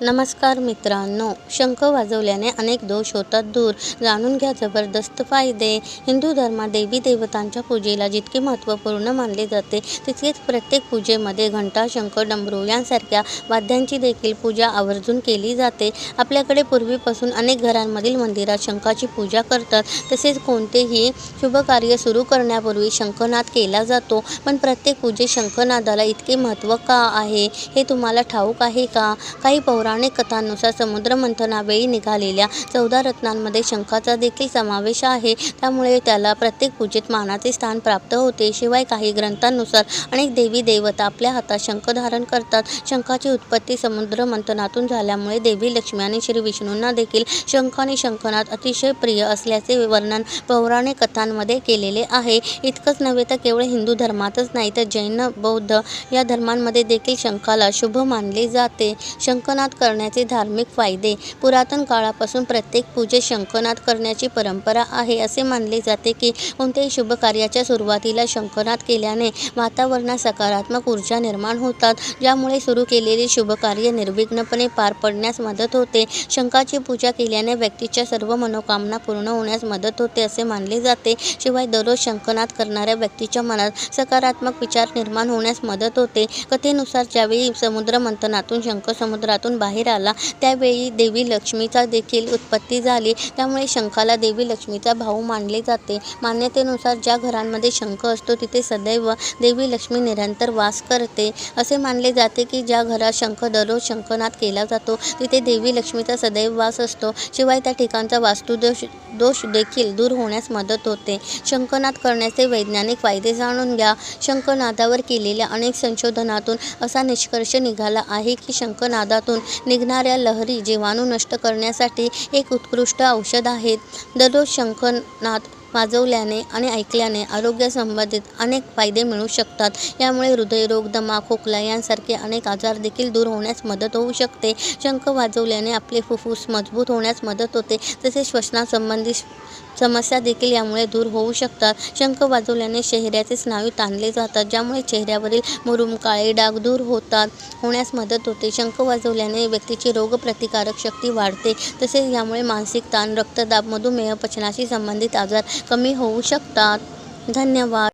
नमस्कार मित्रांनो शंख वाजवल्याने अनेक दोष होतात दूर. जाणून घ्या जबरदस्त फायदे. हिंदू धर्मात देवी देवतांच्या पूजेला जितके महत्त्वपूर्ण मानले जाते तितकेच प्रत्येक पूजेमध्ये घंटा शंख डमरू यांसारख्या वाद्यांची देखील पूजा आवर्जून केली जाते. आपल्याकडे पूर्वीपासून अनेक घरांमधील मंदिरात शंखाची पूजा करतात. तसेच कोणतेही शुभ कार्य सुरू करण्यापूर्वी शंखनाद केला जातो. पण प्रत्येक पूजेत शंखनादाला इतके महत्त्व का आहे? हे तुम्हाला ठाऊक आहे का? काही पौराणिक कथांनुसार समुद्रमंथनावेळी निघालेल्या चौदा रत्नांमध्ये शंखाचा देखील समावेश आहे. त्यामुळे त्याला प्रत्येक पूजेत मानाचे स्थान प्राप्त होते. शिवाय काही ग्रंथांनुसार अनेक देवी देवता आपल्या हातात शंख धारण करतात. शंखाची उत्पत्ती समुद्रमंथनातून झाल्यामुळे देवी लक्ष्मी आणि श्री विष्णूंना देखील शंख आणि शंखनाथ अतिशय प्रिय असल्याचे वर्णन पौराणिक कथांमध्ये केलेले आहे. इतकंच नव्हे तर केवळ हिंदू धर्मातच नाही तर जैन बौद्ध या धर्मांमध्ये देखील शंखाला शुभ मानले जाते. शंखनाथ करण्याचे धार्मिक फायदे. पुरातन काळापासून प्रत्येक पूजेत शंखनाद करण्याची परंपरा आहे. असे मानले जाते की कोणत्याही शुभ कार्याच्या सुरुवातीला शंखनाद केल्याने वातावरणात सकारात्मक ऊर्जा निर्माण होतात. ज्यामुळे सुरू केलेले शुभ कार्य निर्विघ्नपणे पार पडण्यास मदत होते. शंखाची पूजा केल्याने व्यक्तीच्या सर्व मनोकामना पूर्ण होण्यास मदत होते असे मानले जाते. शिवाय दररोज शंखनाद करणाऱ्या व्यक्तीच्या मनात सकारात्मक विचार निर्माण होण्यास मदत होते. कथेनुसार ज्यावेळी समुद्र मंथनातून शंख समुद्रातून बाहेर आला. त्यावेळी देवी लक्ष्मीचा देखील उत्पत्ती झाली. त्यामुळे शंखाला देवी लक्ष्मीचा भाऊ मानले जाते. मान्यतेनुसार ज्या घरांमध्ये शंख असतो तिथे सदैव देवी लक्ष्मी निरंतर वास करते. असे मानले जाते की ज्या घरात शंख दररोज शंखनाद केला जातो तिथे देवी लक्ष्मीचा सदैव वास असतो. शिवाय त्या ठिकाणचा वास्तुदोष दोष देखील दूर होण्यास मदत होते. शंखनाद करण्याचे वैज्ञानिक फायदे जाणून घ्या. शंखनादावर केलेल्या अनेक संशोधनातून असा निष्कर्ष निघाला आहे की शंखनादातून निघणाऱ्या लहरी जीवाणू नष्ट करण्यासाठी एक उत्कृष्ट औषध आहेत दररोज शंखनाद वाजवल्याने आणि ऐकल्याने आरोग्यासंबंधित अनेक फायदे मिळू शकतात. यामुळे हृदयरोग दमा खोकला यांसारखे अनेक आजार देखील दूर होण्यास मदत होऊ शकते. शंख वाजवल्याने आपले फुफ्फुस मजबूत होण्यास मदत होते. तसेच श्वसनासंबंधी समस्या देखील यामुळे दूर होऊ शकतात. शंख वाजवल्याने चेहऱ्याचे स्नायू ताणले जातात ज्यामुळे चेहऱ्यावरील मुरूम काळे डाग दूर होतात होण्यास मदत होते. शंख वाजवल्याने व्यक्तीची रोगप्रतिकारक शक्ती वाढते. तसेच यामुळे मानसिक ताण रक्तदाब मधुमेह पचनाशी संबंधित आजार कमी होऊ शकतात. धन्यवाद.